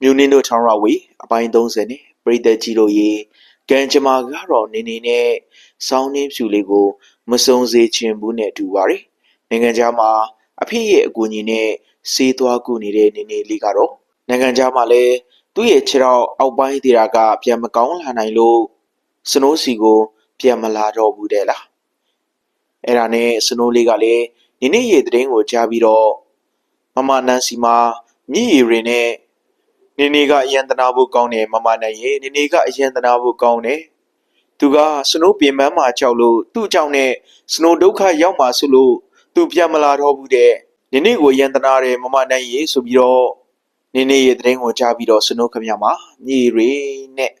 မြို့နင်းတို့ထောင်ရဝေအပိုင်း30နဲ့ပြည်သက်ကြီးတို့ရေကံကြမ္မာကတော့နေနေနဲ့စောင်းနှင်းဖြူလေးကို မစုံစေချင်ဘူးနဲ့တူပါတယ်နိုင်ငံခြားမှာအဖေရဲ့အကူအညီနဲ့စေးသွားကူနေတဲ့နေနေလေးကတော့နိုင်ငံခြားမှာလည်းသူ့ရဲ့ခြေထောက်အောက်ပိုင်းဒေတာကပြန်မကောင်းလာနိုင်လို့စနိုးစီကိုပြန်မလာတော့ဘူးတဲ့လားအဲ့ဒါနဲ့စနိုးလေးကလည်းနေနေရဲ့သတင်းကိုကြားပြီးတော့မမနန်းစီမှာမြည်ရည်ရင်နဲ့ နေနေကအယံတနာဖို့ကောင်းတယ်မမနဲ့ရေနေနေကအယံတနာဖို့ကောင်းတယ်သူကစနိုးပြင်ပန်းမှာကြောက်လို့သူ့ကြောင့်နဲ့စနိုးဒုက္ခရောက်မှာဆိုလို့သူပြန်မလာတော့ဘူးတဲ့နေနေကိုအယံတနာတယ်မမနဲ့ရေဆိုပြီးတော့နေနေရဲ့တဲ့ရင်ကိုကြားပြီးတော့စနိုးခမရမှာညီရီနဲ့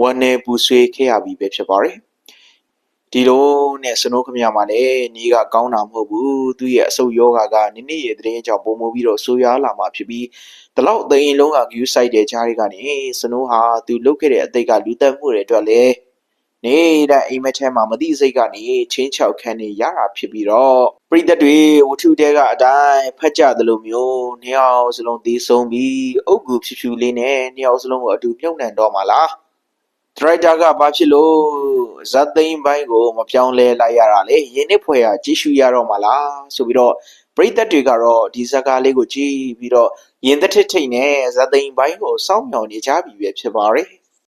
ဝမ်းနေပူဆွေးခဲ့ရပြီပဲဖြစ်ပါတယ် ဒီလိုနဲ့စနိုးခမရမှာလည်းညီကကောင်းတာမဟုတ်ဘူးသူ့ရဲ့အဆုတ်ယောဂါကနေနေရဲ့တဲ့ရင်ကြောင့်ပုံမိုးပြီးတော့ဆိုးရွားလာမှာဖြစ်ပြီးဒီလောက်သိရင်လုံးက view site တဲ့ကြားတွေကနေစနိုးဟာသူလုတ်ခဲ့တဲ့အသိကလူတက်မှုတွေအတွက်လည်းနေတဲ့အိမ်မက်ထဲမှာမသိစိတ်ကနေချင်းချောက်ခန်းနေရတာဖြစ်ပြီးတော့ပရိသတ်တွေဝတ္ထုတဲကအတိုင်းဖတ်ကြသလိုမျိုးနှစ်ယောက်စလုံးသေးဆုံးပြီးအုတ်ကူဖြူဖြူလေးနဲ့နှစ်ယောက်စလုံးကိုအတူမြုပ်နှံတော့မှာလားဒရိုက်တာကဘာဖြစ်လို့ ဇတ်သိန်းပိုင်းကိုမပြောင်းလဲလိုက်ရတာလေယင်းနှစ်ဖွဲ့ဟာကြည့်ရှုရတော့မှာလားဆိုပြီးတော့ပရိသတ်တွေကတော့ဒီဇာကားလေးကိုကြည့်ပြီးတော့ရင်သက်ထစ်ထိတ်နဲ့ဇာသိန်ပိုင်းကိုစောင့်မျှော်နေကြပြီပဲဖြစ်ပါတယ်